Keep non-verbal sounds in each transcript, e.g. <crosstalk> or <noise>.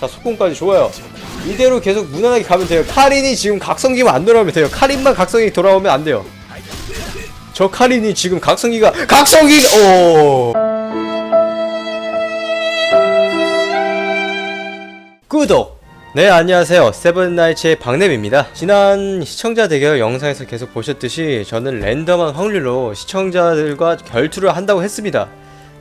자 속공까지 좋아요. 이대로 계속 무난하게 가면 돼요. 카린이 지금 각성기만 안 돌아오면 돼요. 카린만 각성기 돌아오면 안 돼요. 저 카린이 지금 각성기가 각성기! 오! 구독! 네 안녕하세요. 세븐나이츠의 박냄입니다. 지난 시청자 대결 영상에서 계속 보셨듯이 저는 랜덤한 확률로 시청자들과 결투를 한다고 했습니다.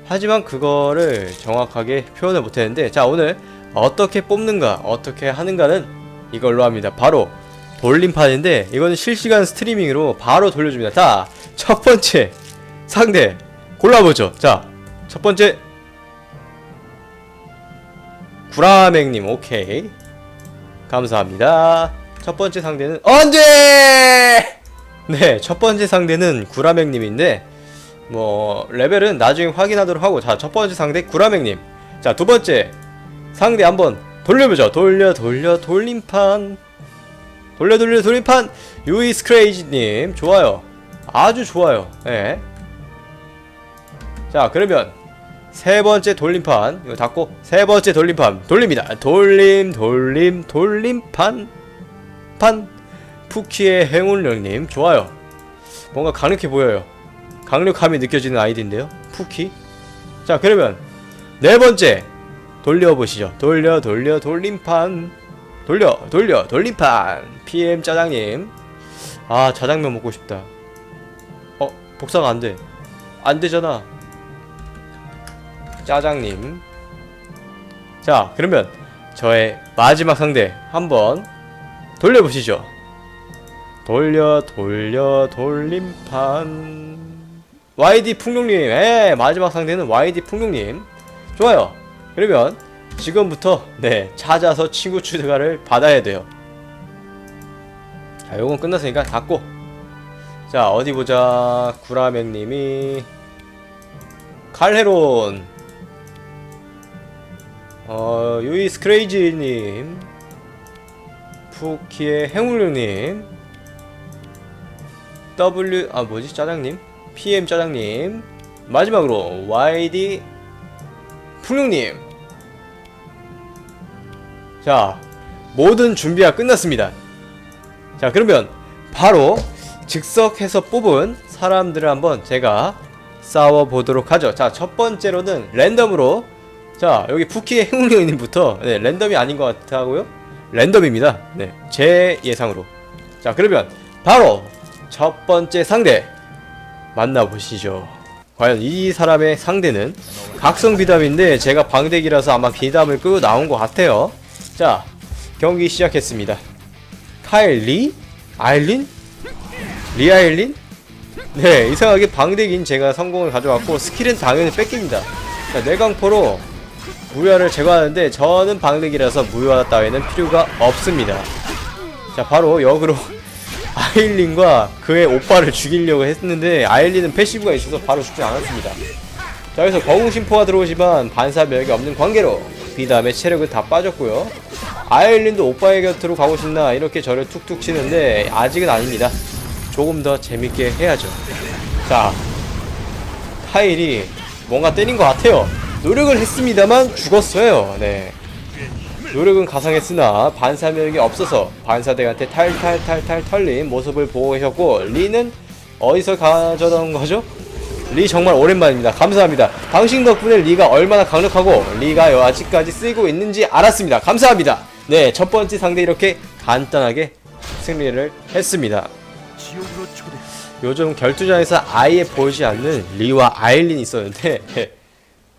하지만 그거를 정확하게 표현을 못했는데 자 오늘 어떻게 뽑는가 어떻게 하는가는 이걸로 합니다. 바로 돌림판인데 이거는 실시간 스트리밍으로 바로 돌려줍니다. 자 첫번째 상대 골라보죠. 자 첫번째 구라맹님 오케이. 감사합니다. 첫 번째 상대는 언제? 네 첫 번째 상대는 구라맹님인데 뭐 레벨은 나중에 확인하도록 하고 자 첫 번째 상대 구라맹님. 자 두 번째 상대 한번 돌려보죠. 돌려 돌려 돌림판. 돌려 돌려 돌림판. 유이스 크레이지님 좋아요. 아주 좋아요. 예. 자 그러면 세 번째 돌림판. 이거 닫고 세 번째 돌림판. 돌립니다. 돌림 돌림 돌림판. 판. 푸키의 행운령님 좋아요. 뭔가 강력해 보여요. 강력함이 느껴지는 아이디인데요. 푸키. 자 그러면 네 번째 돌려보시죠. 돌려 돌려 돌림판. 돌려 돌려 돌림판. PM 짜장님. 아 짜장면 먹고 싶다. 어 복사가 안돼. 안되잖아. 짜장님. 자 그러면 저의 마지막 상대 한번 돌려보시죠. 돌려 돌려 돌림판. YD 풍룡님. 예 마지막 상대는 YD 풍룡님. 좋아요 그러면 지금부터 네 찾아서 친구 추가를 받아야 돼요. 자 요건 끝났으니까 닫고. 자 어디 보자. 구라맹님이 칼헤론. 어 유이스 크레이지님. 푸키의 행울룡님. W 아 뭐지? 짜장님? PM 짜장님. 마지막으로 YD 풍룡님. 자 모든 준비가 끝났습니다. 자 그러면 바로 즉석해서 뽑은 사람들을 한번 제가 싸워 보도록 하죠. 자 첫 번째로는 랜덤으로 자 여기 푸키의 행운령님부터 네, 랜덤이 아닌 것 같아고요? 랜덤입니다. 네 제 예상으로. 자 그러면 바로 첫 번째 상대 만나보시죠 과연 이 사람의 상대는 각성 비담인데 제가 방대기라서 아마 비담을 끄고 나온 것 같아요 자 경기 시작했습니다 카일 리? 아일린? 리아일린? 네 이상하게 방대기인 제가 성공을 가져왔고 스킬은 당연히 뺏깁니다 자 내강포로 무효화를 제거하는데 저는 방대기라서 무효화 따위는 필요가 없습니다 자 바로 역으로 아일린과 그의 오빠를 죽이려고 했는데 아일린은 패시브가 있어서 바로 죽지 않았습니다. 자 여기서 거궁심포가 들어오지만 반사벽이 없는 관계로 비담의 체력은 다 빠졌고요. 아일린도 오빠의 곁으로 가고 싶나 이렇게 저를 툭툭 치는데 아직은 아닙니다. 조금 더 재밌게 해야죠. 자 카일이 뭔가 때린 것 같아요. 노력을 했습니다만 죽었어요. 네 노력은 가상했으나 반사력이 없어서 반사대한테 탈탈탈탈 털린 모습을 보고 계셨고 리는 어디서 가져온 거죠? 리 정말 오랜만입니다. 감사합니다. 당신 덕분에 리가 얼마나 강력하고 리가 아직까지 쓰이고 있는지 알았습니다. 감사합니다. 네, 첫 번째 상대 이렇게 간단하게 승리를 했습니다. 요즘 결투장에서 아예 보이지 않는 리와 아일린이 있었는데 <laughs>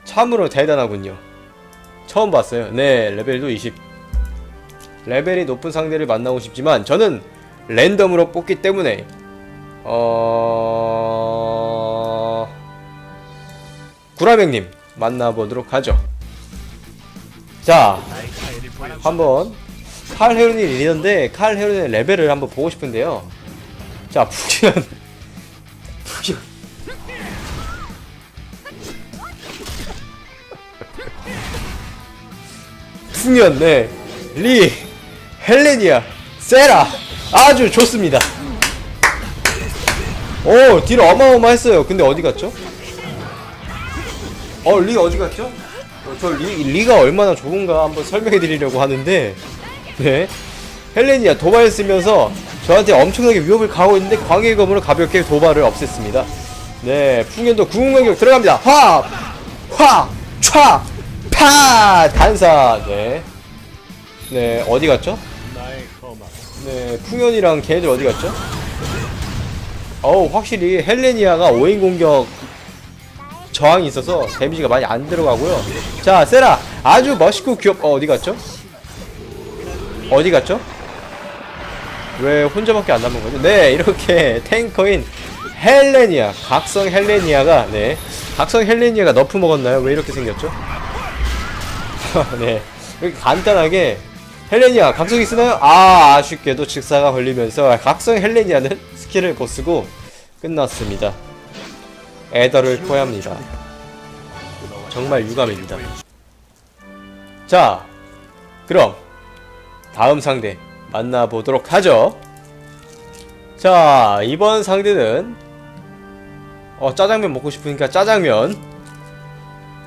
참으로 대단하군요. 처음 봤어요. 네, 레벨도 20. 레벨이 높은 상대를 만나고 싶지만 저는 랜덤으로 뽑기 때문에 어 구라맹님 만나보도록 하죠. 자. 한번 칼 헤론이 리던데 칼 헤론의 레벨을 한번 보고 싶은데요. 자, <laughs> 푸기 풍년 네. 리 헬레니아 세라 아주 좋습니다. 오, 딜 어마어마했어요. 근데 어디 갔죠? 어, 리 어디 갔죠? 어, 저 리, 리가 얼마나 좋은가 한번 설명해 드리려고 하는데 네 헬레니아 도발 쓰면서 저한테 엄청나게 위협을 가하고 있는데 광해의 검으로 가볍게 도발을 없앴습니다 네 풍년도 궁극공격 들어갑니다 화! 화! 촤! 파! 단사 네. 네 어디 갔죠? 네 풍년이랑 걔네들 어디 갔죠? 어우 확실히 헬레니아가 5인 공격 저항이 있어서 데미지가 많이 안 들어가고요 자 세라 아주 멋있고 귀엽 어 어디 갔죠? 어디 갔죠? 왜 혼자밖에 안 남은 거죠? 네 이렇게 <laughs> 탱커인 헬레니아 각성 헬레니아가 네 각성 헬레니아가 너프 먹었나요? 왜 이렇게 생겼죠? <laughs> 네. 이렇게 간단하게 헬레니아 각성이 쓰나요? 아 아쉽게도 직사가 걸리면서 각성 헬레니아는 스킬을 못 쓰고 끝났습니다. 에더를 포함합니다. 정말 유감입니다. 자 그럼 다음 상대 만나보도록 하죠. 자 이번 상대는 어 짜장면 먹고 싶으니까 짜장면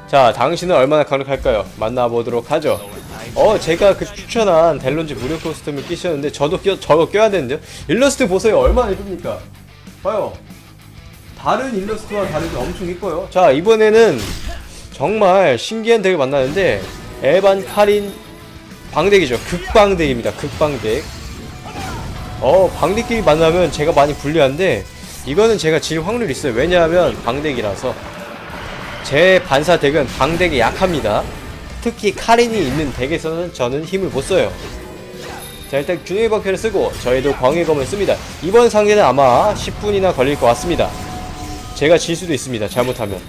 자 당신은 얼마나 강력할까요? 만나보도록 하죠. 어 제가 그 추천한 델론즈 무료 코스튬을 끼셨는데 저도 껴, 저도 껴야 되는데요? 일러스트 보세요. 얼마나 이쁩니까? 봐요. 다른 일러스트와 다르게 엄청 이뻐요. 자 이번에는 정말 신기한 덱을 만나는데 에반 카린 방덱이죠. 극방덱입니다. 극방덱. 어 방덱끼리 만나면 제가 많이 불리한데 이거는 제가 질 확률이 있어요. 왜냐하면 방덱이라서 제 반사 덱은 방덱이 약합니다. 특히 카린이 있는 덱에서는 저는 힘을 못 써요. 자 일단 균형의 방패를 쓰고 저희도 광해검을 씁니다. 이번 상대는 아마 10분이나 걸릴 것 같습니다. 제가 질 수도 있습니다 잘못하면.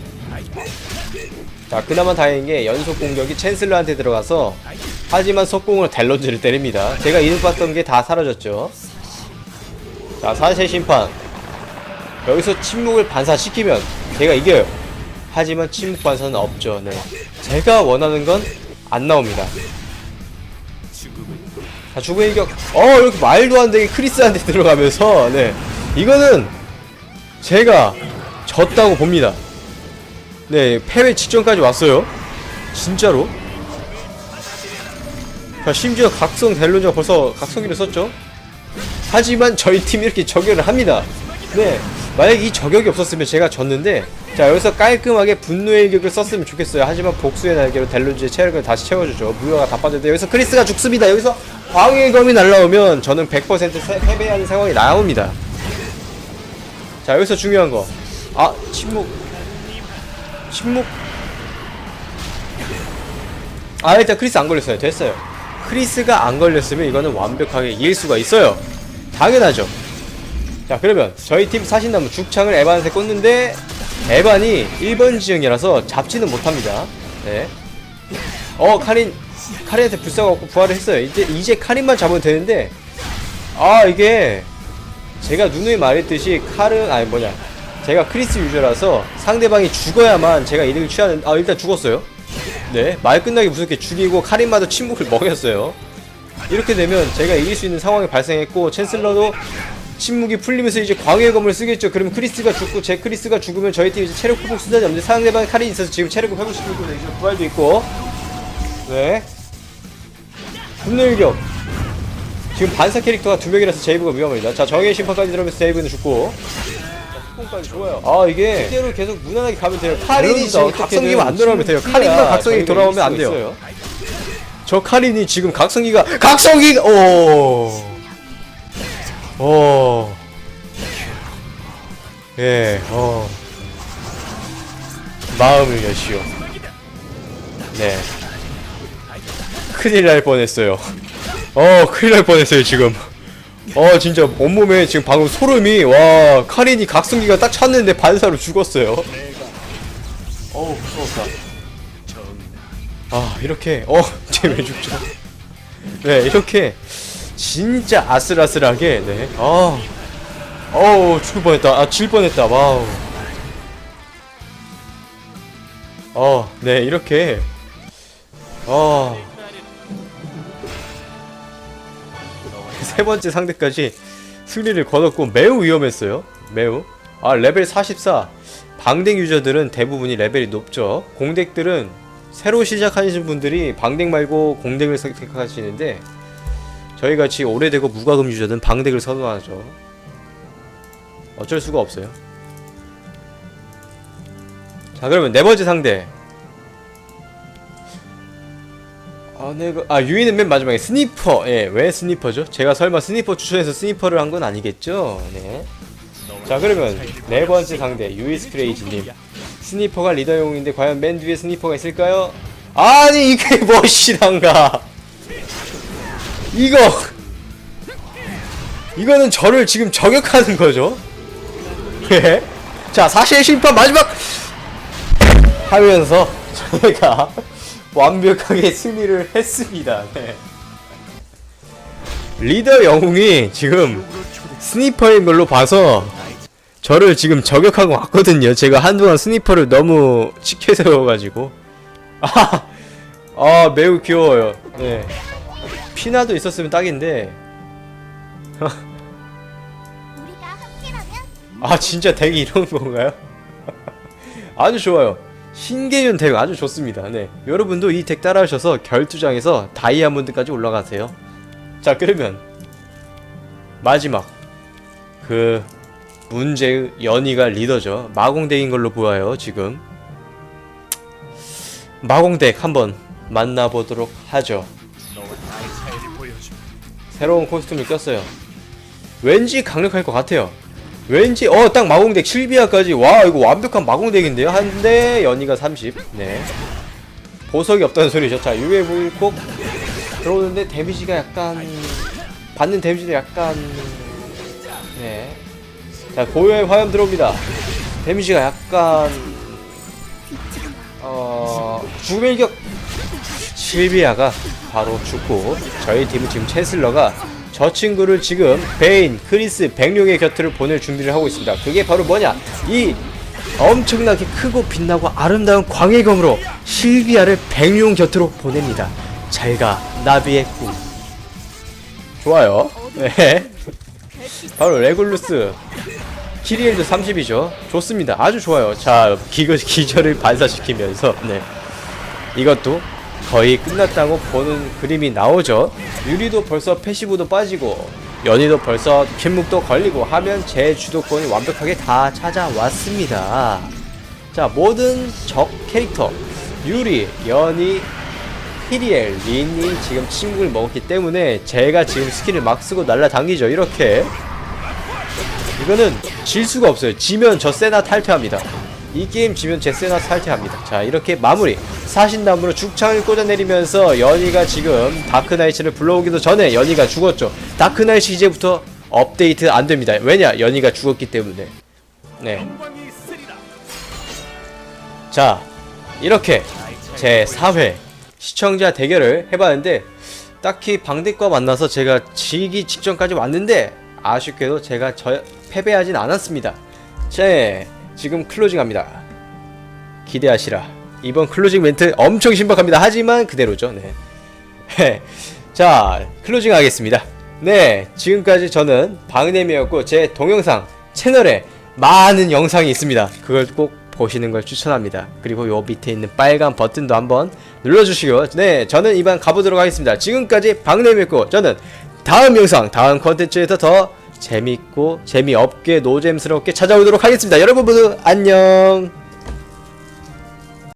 자 그나마 다행인 게 연속 공격이 챈슬러한테 들어가서 하지만 속공으로 델론즈를 때립니다. 제가 이득 봤던 게 다 사라졌죠. 자 사세 심판. 여기서 침묵을 반사시키면 제가 이겨요 하지만 침묵 반사는 없죠. 네. 제가 원하는 건 안 나옵니다. 자 죽음의 일격. 어 이렇게 말도 안 되게 크리스한테 들어가면서 네. 이거는 제가 졌다고 봅니다. 네 패배 직전까지 왔어요. 진짜로? 자 심지어 각성 델론즈가 벌써 각성기를 썼죠? 하지만 저희 팀이 이렇게 저격을 합니다. 네 만약 이 저격이 없었으면 제가 졌는데 자 여기서 깔끔하게 분노의 일격을 썼으면 좋겠어요. 하지만 복수의 날개로 델론즈의 체력을 다시 채워주죠. 무효가 다 빠졌는데 여기서 크리스가 죽습니다. 여기서 광해의 검이 날라오면 저는 100% 세- 패배하는 상황이 나옵니다. 자 여기서 중요한 거아 침묵. 침묵. 아 일단 크리스 안 걸렸어요. 됐어요. 크리스가 안 걸렸으면 이거는 완벽하게 이길 수가 있어요. 당연하죠. 자 그러면 저희 팀 사신나무 죽창을 에반한테 꽂는데 에반이 1번 지형이라서 잡지는 못합니다. 네. 어 카린 카린한테 불쌍하고 부활을 했어요. 이제 이제 카린만 잡으면 되는데 아 이게 제가 누누이 말했듯이 칼은 아니 뭐냐. 제가 크리스 유저라서 상대방이 죽어야만 제가 이득을 취하는 아 일단 죽었어요. 네 말 끝나기 무섭게 죽이고 카린마도 침묵을 먹였어요. 이렇게 되면 제가 이길 수 있는 상황이 발생했고 챈슬러도 침묵이 풀리면서 이제 광해의 검을 쓰겠죠 그러면 크리스가 죽고 제 크리스가 죽으면 저희 팀 이제 체력 회복 수단이 없는데 상대방 카린이 있어서 지금 체력을 회복시키고 있고 이제 부활도 있고 네 분노 일격 지금 반사 캐릭터가 두 명이라서 제이브가 위험합니다. 자, 정의 심판까지 들어오면서 제이브는 죽고. 까지 좋아요. 아, 이게 이대로 계속 무난하게 가면 돼요. 카린이 지금 각성기만 안 돌아오면 돼요. 카린만 각성기 돌아오면 안 돼요. 저 카린이 지금 각성기가 각성기가 오. 오. 예, 어. 마음을 여시오. 네. 큰일 날 뻔했어요. 어 큰일 날 뻔했어요 지금 어 진짜 온몸에 지금 방금 소름이 와 카린이 각성기가 딱 찼는데 반사로 죽었어요 어우 무서웠다 아 이렇게 <laughs> 어 쟤왜 죽죠 네 이렇게 진짜 아슬아슬하게 네 아 어우 죽을 뻔했다 아 질 뻔했다 와우 어 네 이렇게 어 <laughs> 세 번째 상대까지 승리를 거뒀고 매우 위험했어요. 매우. 아 레벨 44. 방댕 유저들은 대부분이 레벨이 높죠. 공덱들은 새로 시작하시는 분들이 방덱 말고 공덱을 선택하시는데 저희 같이 오래되고 무과금 유저는 방덱을 선호하죠. 어쩔 수가 없어요. 자 그러면 네 번째 상대. 아 내가 아 유이는 맨 마지막에 스니퍼. 예, 왜 스니퍼죠? 제가 설마 스니퍼 추천해서 스니퍼를 한 건 아니겠죠? 네. 자 그러면 네 번째 상대 유이스 크레이지님. 스니퍼가 리더용인데 과연 맨 뒤에 스니퍼가 있을까요? 아니 이게 <laughs> 무엇이란가 이거 이거는 저를 지금 저격하는 거죠 예? 자 사실 심판 마지막 하면서 저희가 완벽하게 승리를 했습니다 네. 리더 영웅이 지금. 스니퍼인 걸로 봐서 저를 지금 저격하고 왔거든요. 제가 한동안 스니퍼를 너무 치켜 세워가지고. 아, <laughs> 아, 매우 귀여워요. 네. 피나도 있었으면 딱인데. 아, 진짜 덱이 이런 건가요? <laughs> 아주 좋아요. 신개념 덱 아주 좋습니다. 네. 여러분도 이 덱 따라하셔서 결투장에서 다이아몬드까지 올라가세요. 자, 그러면 마지막 그 문제의 연희가 리더죠. 마공덱인 걸로 보여요, 지금. 마공덱 한번 만나보도록 하죠. 새로운 코스튬을 꼈어요. 왠지 강력할 것 같아요. 왠지 어 딱 마공덱 실비아까지 와 이거 완벽한 마공덱인데요. 한대 연이가 30. 네. 보석이 없다는 소리죠. 자 유해 불콕 들어오는데 데미지가 약간 받는 데미지도 약간 네. 자 고요의 화염 들어옵니다. 데미지가 약간 어 주밀격 실비아가 바로 죽고 저희 팀은 지금 채슬러가 저 친구를 지금 베인, 크리스, 백룡의 곁으로 보낼 준비를 하고 있습니다. 그게 바로 뭐냐? 이 엄청나게 크고 빛나고 아름다운 광해검으로 실비아를 백룡 곁으로 보냅니다. 잘가 나비의 꿈. 좋아요. 네. 바로 레굴루스. 키리엘도 30이죠. 좋습니다. 아주 좋아요. 자, 기거, 기절을 반사시키면서, 네. 이것도 거의 끝났다고 보는 그림이 나오죠. 유리도 벌써 패시브도 빠지고 연희도 벌써 킨묵도 걸리고 하면 제 주도권이 완벽하게 다 찾아왔습니다. 자 모든 적 캐릭터 유리, 연희, 피리엘, 린이 지금 침묵을 먹었기 때문에 제가 지금 스킬을 막 쓰고 날라다니죠. 이렇게 이거는 질 수가 없어요. 지면 저 세나 탈퇴합니다. 이 게임 지면 제 세나 탈퇴합니다. 자 이렇게 마무리. 사신나무로 죽창을 꽂아내리면서 연희가 지금 다크나이츠를 불러오기도 전에 연희가 죽었죠. 다크나이츠 이제부터 업데이트 안 됩니다. 왜냐? 연희가 죽었기 때문에. 네. 자 이렇게 제 4회 시청자 대결을 해봤는데 딱히 방대과 만나서 제가 지기 직전까지 왔는데 아쉽게도 제가 저 패배하진 않았습니다. 제 지금 클로징합니다. 기대하시라. 이번 클로징 멘트 엄청 신박합니다. 하지만 그대로죠. 네. 자 클로징 하겠습니다. 네 지금까지 저는 방냄이었고 제 동영상 채널에 많은 영상이 있습니다. 그걸 꼭 보시는 걸 추천합니다. 그리고 요 밑에 있는 빨간 버튼도 한번 눌러주시고 네 저는 이만 가보도록 하겠습니다. 지금까지 박냄이었고 저는 다음 영상 다음 컨텐츠에서 더 재밌고 재미없게 노잼스럽게 찾아오도록 하겠습니다. 여러분 모두 안녕